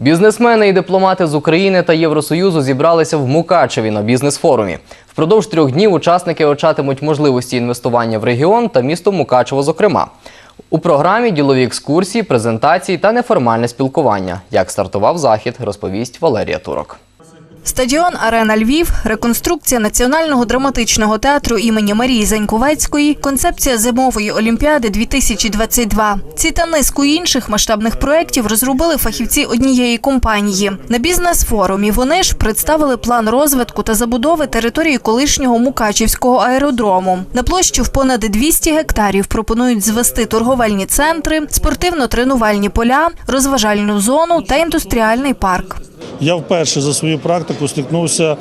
Бізнесмени і дипломати з України та Євросоюзу зібралися в Мукачеві на бізнес-форумі. Впродовж трьох днів учасники очатимуть можливості інвестування в регіон та місто Мукачево, зокрема. У програмі ділові екскурсії, презентації та неформальне спілкування. Як стартував захід, розповість Валерія Турок. Стадіон Арена Львів, реконструкція Національного драматичного театру імені Марії Заньковецької, концепція зимової олімпіади 2022. Ці та низку інших масштабних проєктів розробили фахівці однієї компанії. На бізнес-форумі вони ж представили план розвитку та забудови території колишнього Мукачівського аеродрому. На площу в понад 200 гектарів пропонують звести торговельні центри, спортивно-тренувальні поля, розважальну зону та індустріальний парк. Я вперше за свою практику стикнувся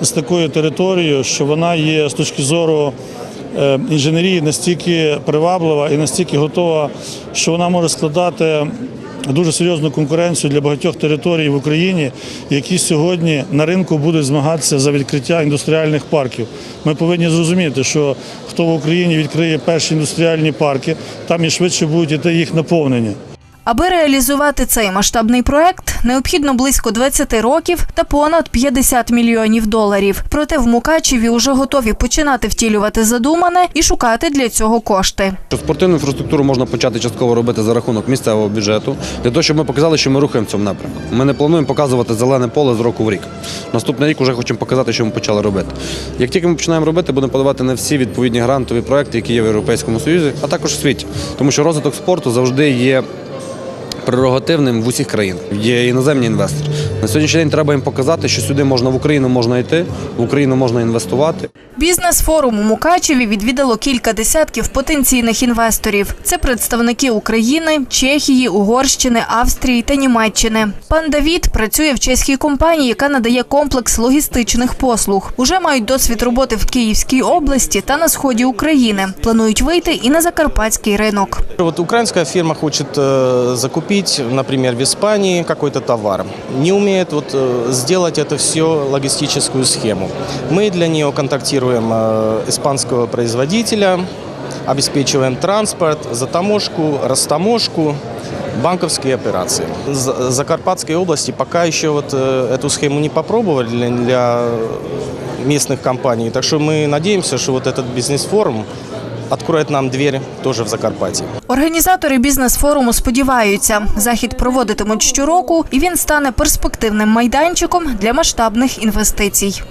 з такою територією, що вона є з точки зору е, інженерії настільки приваблива і настільки готова, що вона може складати дуже серйозну конкуренцію для багатьох територій в Україні, які сьогодні на ринку будуть змагатися за відкриття індустріальних парків. Ми повинні зрозуміти, що хто в Україні відкриє перші індустріальні парки, там і швидше будуть іти їх наповнення. Аби реалізувати цей масштабний проект, необхідно близько 20 років та понад 50 мільйонів доларів. Проте в Мукачеві вже готові починати втілювати задумане і шукати для цього кошти. Спортивну інфраструктуру можна почати частково робити за рахунок місцевого бюджету, для того, щоб ми показали, що ми рухаємо в цьому напрямку. Ми не плануємо показувати зелене поле з року в рік. Наступний рік вже хочемо показати, що ми почали робити. Як тільки ми починаємо робити, будемо подавати на всі відповідні грантові проекти, які є в Європейському Союзі, а також в світі. Тому що розвиток спорту завжди є прерогативним в усіх країнах. Є іноземні інвестори. На сьогоднішній день треба їм показати, що сюди можна в Україну можна йти, в Україну можна інвестувати. Бізнес-форум у Мукачеві відвідало кілька десятків потенційних інвесторів. Це представники України, Чехії, Угорщини, Австрії та Німеччини. Пан Давід працює в чеській компанії, яка надає комплекс логістичних послуг. Уже мають досвід роботи в Київській області та на сході України. Планують вийти і на закарпатський ринок. Вот украинская фирма хочет э, закупить, например, в Испании какой-то товар. Не умеет вот, э, сделать это все логистическую схему. Мы для нее контактируем э, испанского производителя, обеспечиваем транспорт, затаможку, растаможку, банковские операции. З Закарпатской области пока еще вот э, эту схему не попробовали для, для местных компаний. Так что мы надеемся, что вот этот бизнес-форум откроет нам двері теж в Закарпатті. Організатори бізнес-форуму сподіваються, захід проводитимуть щороку, і він стане перспективним майданчиком для масштабних інвестицій.